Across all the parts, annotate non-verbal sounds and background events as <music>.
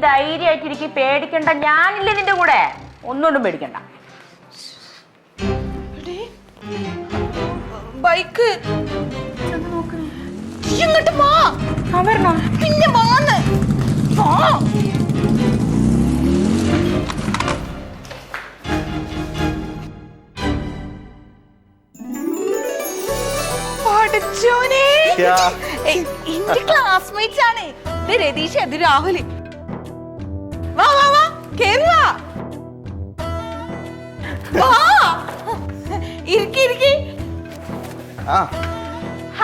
ധൈര്യമായിട്ടിരിക്കും പേടിക്കണ്ട. ഞാനില്ലേ നിന്റെ കൂടെ? ഒന്നുകൊണ്ടും പേടിക്കണ്ട. ബൈക്ക്. ഇങ്ങോട്ട് വാ. പിന്നെ വാന്ന്. വാ. പഠിച്ചോനെ. യാ. ഏയ്, എന്റെ ക്ലാസ്മേറ്റ്സ് ആണ്. ഇത് രതീഷ് അത് രാഹുൽ. വാ വാ വാ കേറി വാ. വാ ഇരിക്കി ഇരിക്കി. ആ.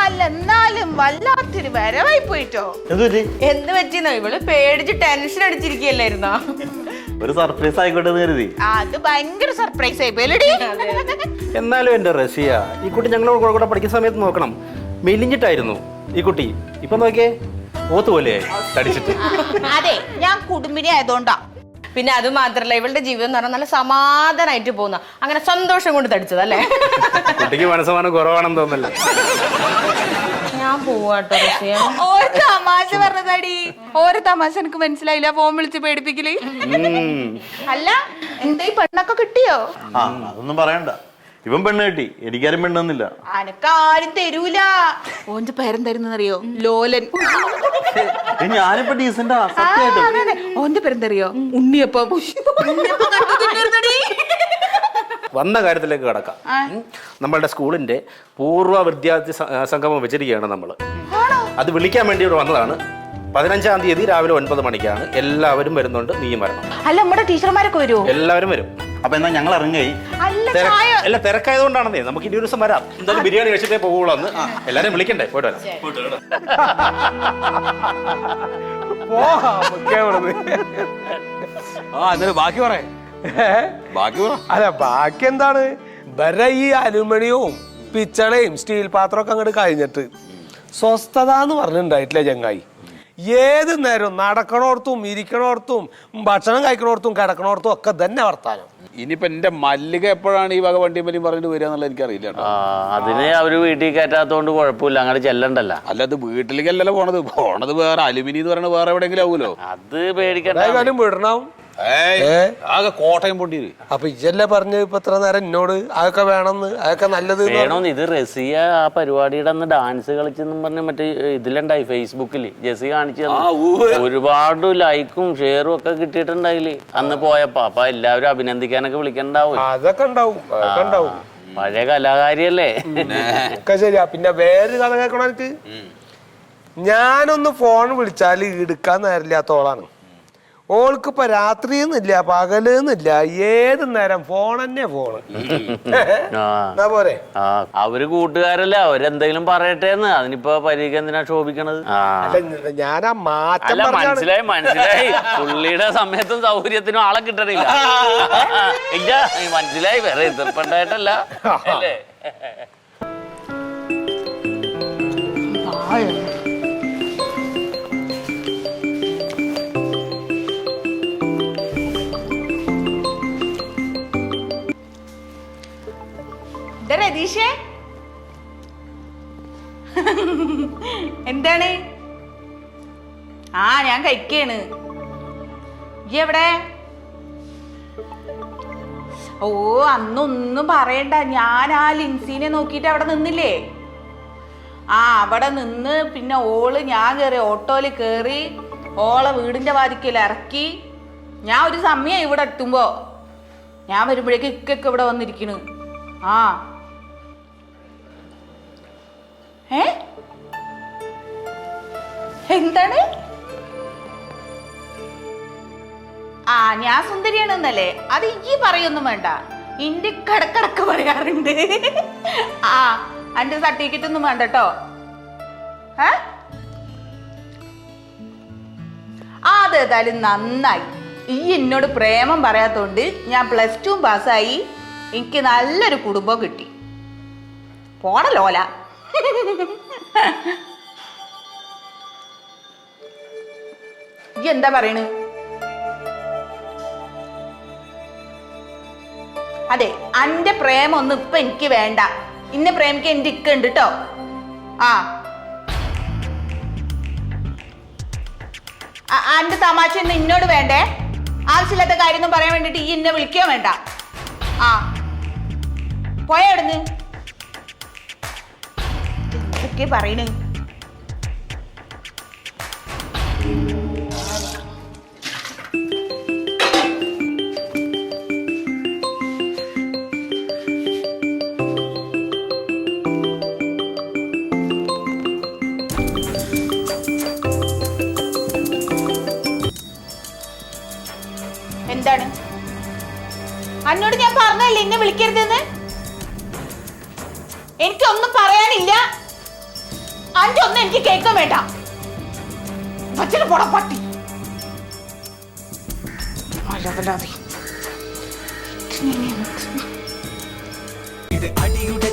അല്ല എന്നാലും വല്ലാത്തൊരു വരവായി പോയിട്ടോ. എന്ത് പറ്റി? എന്ത് പറ്റിന്നോ ഇവൾ പേടിച്ച് ടെൻഷൻ അടിച്ചിരിക്കുകയല്ലായിരുന്നോ? ഒരു സർപ്രൈസ് ആയിക്കോട്ടെ എന്ന് കരുതി. ആ, അത് ഭയങ്കര സർപ്രൈസ് ആയി പോയല്ലേടി എന്നാലും എന്റെ റഷ്യ ഈ കുട്ടി ഞങ്ങളോട് കൂടെ പഠിക്കുന്ന സമയത്ത് നോക്കണം. മെലിഞ്ഞിട്ടായിരുന്നു ഈ കുട്ടി. ഇപ്പൊ നോക്കിയേ. പോലെയായി തടിച്ചിട്ട്. അതെ ഞാൻ കുടുംബിനി ആയതുകൊണ്ടാ. പിന്നെ അത് മാത്രല്ല ഇവളുടെ ജീവിതം എന്ന് പറഞ്ഞാൽ നല്ല സമാധാനമായിട്ട് പോകുന്ന അങ്ങനെ സന്തോഷം കൊണ്ട് തടിച്ചതല്ലേ? കുട്ടിക്ക് മനസ്സമാനം കുറവാണെന്ന് തോന്നല്ലേ ഞാൻ പോവാട്ടോ ഓരോ തമാശ പറഞ്ഞതാടി. ഓരോ തമാശ എനിക്ക് മനസ്സിലായില്ല. ഫോൺ വിളിച്ച് പേടിപ്പിക്കൽ. അല്ല എന്താ ഈ പെണ്ണൊക്കെ കിട്ടിയോ? ആ അതൊന്നും പറയണ്ട. ഇവൻ പെണ്ണ് കിട്ടി. എനിക്കാരും പെണ്ണെന്നില്ല. അനക്കാരും തരൂല. ഓന്റെ പേരെന്തായിരുന്നറിയോ ലോലൻ. ഞാനിപ്പോ ഡീസന്റാ സത്യമായിട്ടും. ഓന്റെ പേരെന്തറിയോ? ഉണ്ണിയപ്പം. വന്ന കാര്യത്തിലേക്ക് കടക്കാം. നമ്മളുടെ സ്കൂളിന്റെ പൂർവ വിദ്യാർത്ഥി സംഗമം വെച്ചിരിക്കുകയാണ് നമ്മൾ അത് വിളിക്കാൻ വേണ്ടി ഇവിടെ വന്നതാണ്. പതിനഞ്ചാം തീയതി രാവിലെ ഒൻപത് മണിക്കാണ്. എല്ലാവരും വരുന്നുണ്ട്. നീ വരണം. അല്ല നമ്മുടെ ടീച്ചർമാരൊക്കെ വരുമോ എല്ലാവരും വരും. അപ്പൊ എന്നാ ഞങ്ങൾ ഇറങ്ങി അല്ല തിരക്കായതുകൊണ്ടാണെന്നേ. നമുക്ക് ഇനി ഒരു ദിവസം വരാം. എന്തായാലും ബിരിയാണി കഴിച്ചിട്ടേ പോകുള്ളൂ അന്ന്? എല്ലാരും വിളിക്കണ്ടേ? പോയിട്ട് വരാം. ആ എന്നിട്ട് ബാക്കി പറ. ബാക്കി പറ. അല്ല ബാക്കി എന്താണ്? വരെ ഈ അലുമിനിയവും പിച്ചളയും സ്റ്റീൽ പാത്രമൊക്കെ അങ്ങോട്ട് കഴിഞ്ഞിട്ട് സ്വസ്ഥത എന്ന് പറഞ്ഞിട്ടുണ്ടായിട്ടില്ല ചങ്ങായി. ഏത് നേരവും നടക്കണോർത്തും ഇരിക്കണോർത്തും ഭക്ഷണം കഴിക്കണോർത്തും കിടക്കണോർത്തും ഒക്കെ തന്നെ വർത്താനം. ഇനിയിപ്പോ എന്റെ മല്ലിക എപ്പോഴാണ് ഈ വക വണ്ടി വലിയും പറഞ്ഞു വരിക എന്നുള്ളത് എനിക്കറിയില്ല കേട്ടോ. ആ, അതിന് അവർ വീട്ടിൽ കയറ്റാത്തോണ്ട് കുഴപ്പമില്ല അങ്ങോട്ട് ചെല്ലണ്ടല്ല. അല്ല അത് വീട്ടിലേക്കല്ലല്ലോ പോണത്. പോണത് വേറെ അലുമിനി എന്ന് പറയുന്നത് വേറെ എവിടെയെങ്കിലും ആവുമല്ലോ. അത് പേടിക്കണ്ട. എന്തായാലും വിടണം? ആകെ കോട്ടയം പൊണ്ടി അപ്പൊ ഇജല്ല പറഞ്ഞ് ഇപ്പൊ ഇത്ര നേരം എന്നോട് അതൊക്കെ വേണമെന്ന് അതൊക്കെ നല്ലത് എന്ന് പറഞ്ഞു. വേണമെന്ന് ഇത് റസിയ ആ പരിപാടിയുടെ അന്ന് ഡാൻസ് കളിച്ചെന്നും പറഞ്ഞ മറ്റേ ഇതിലുണ്ടായി ഫേസ്ബുക്കിൽ ജെസി കാണിച്ചു തന്നു. ഒരുപാട് ലൈക്കും ഷെയറും ഒക്കെ കിട്ടിയിട്ടുണ്ടായില്ലേ അന്ന് പോയപ്പോ അപ്പൊ എല്ലാവരും അഭിനന്ദിക്കാനൊക്കെ വിളിക്കണ്ടാവും. അതൊക്കെ ഉണ്ടാവും അതൊക്കെ ഉണ്ടാവും. പഴയ കലാകാരിയല്ലേ? ഒക്കെ ശരിയാ. പിന്നെ വേറൊരു കഥ കേൾക്കണ എനിക്ക്? ഞാനൊന്ന് ഫോൺ വിളിച്ചാൽ എടുക്കാൻ നേരമില്ലാത്തോളാണ് ഓൾക്ക് ഇപ്പൊ രാത്രിന്നില്ല പകലെന്നില്ല ഏത് നേരം ഫോൺ തന്നെ ഫോണ് <laughs> എന്നാ പോരെ? ആ അവർ കൂട്ടുകാരല്ലേ അവരെന്തെങ്കിലും പറയട്ടെ എന്ന് അതിനിപ്പോ പരീക്ഷ എന്തിനാ ശോഭിക്കണത് അല്ല ഞാൻ ആ മാറ്റം അല്ല പറഞ്ഞാണ്. മനസ്സിലായി മനസ്സിലായി. പുള്ളിയുടെ സമയത്തും സൗകര്യത്തിനും ആളെ കിട്ടണില്ല. <laughs> ഇല്ല മനസ്സിലായി വേറെ എതിർപ്പുണ്ടായിട്ടല്ല. അല്ലേ? ഇത് എന്താണ്? ആ ഞാൻ കഴിക്കാണ്. ഈ എവിടെ? ഓ അന്നൊന്നും പറയണ്ട. ഞാൻ ആ ലിൻസിനെ നോക്കിയിട്ട് അവിടെ നിന്നില്ലേ? ആ അവിടെ നിന്ന് പിന്നെ ഓൾ ഞാൻ കയറി ഓട്ടോയിൽ കയറി ഓളെ വീടിന്റെ വാതിക്കൽ ഇറക്കി. ഞാൻ ഒരു സമയം ഇവിടെ എത്തുമ്പോ ഞാൻ വരുമ്പോഴേക്ക് ഇക്കൊക്കെ ഇവിടെ വന്നിരിക്കണു. ആ. എന്താണ്? ആ ഞാൻ സുന്ദരിയാണെന്നല്ലേ? അത് ഈ പറയൊന്നും വേണ്ട. ഇന്റെ കടക്കടക്ക് പറയാറുണ്ട്. ആ അന്റെ സർട്ടിഫിക്കറ്റ് ഒന്നും വേണ്ട കേട്ടോ അതേതായാലും നന്നായി. ഈ എന്നോട് പ്രേമം പറയാത്തോണ്ട് ഞാൻ പ്ലസ് ടു പാസ്സായി എനിക്ക് നല്ലൊരു കുടുംബം കിട്ടി. പോണ ലോല. എന്താ പറയണ്? അതെ അന്റെ പ്രേമൊന്നും ഇപ്പൊ എനിക്ക് വേണ്ട. ഇന്ന പ്രേമിക്ക് എന്റെ ഇക്ക ഉണ്ട് കേട്ടോ ആ. അന്റെ തമാശ ഒന്നും ഇന്നോട് വേണ്ടേ? ആവശ്യമില്ലാത്ത കാര്യമൊന്നും പറയാൻ വേണ്ടിട്ട് ഈ എന്നെ വിളിക്കുകയോ വേണ്ട? ആ. പോയവിടുന്ന് എന്തൊക്കെ പറയണേ. എന്താണ്? അന്നോട് ഞാൻ പറഞ്ഞല്ലേ എന്നെ വിളിക്കരുതെന്ന്? എനിക്കൊന്നും പറയാനില്ല. അന്റെ ഒന്നും എനിക്ക് കേൾക്കാൻ വേണ്ട. വച്ചിട്ട് പോടാ അടിയുടെ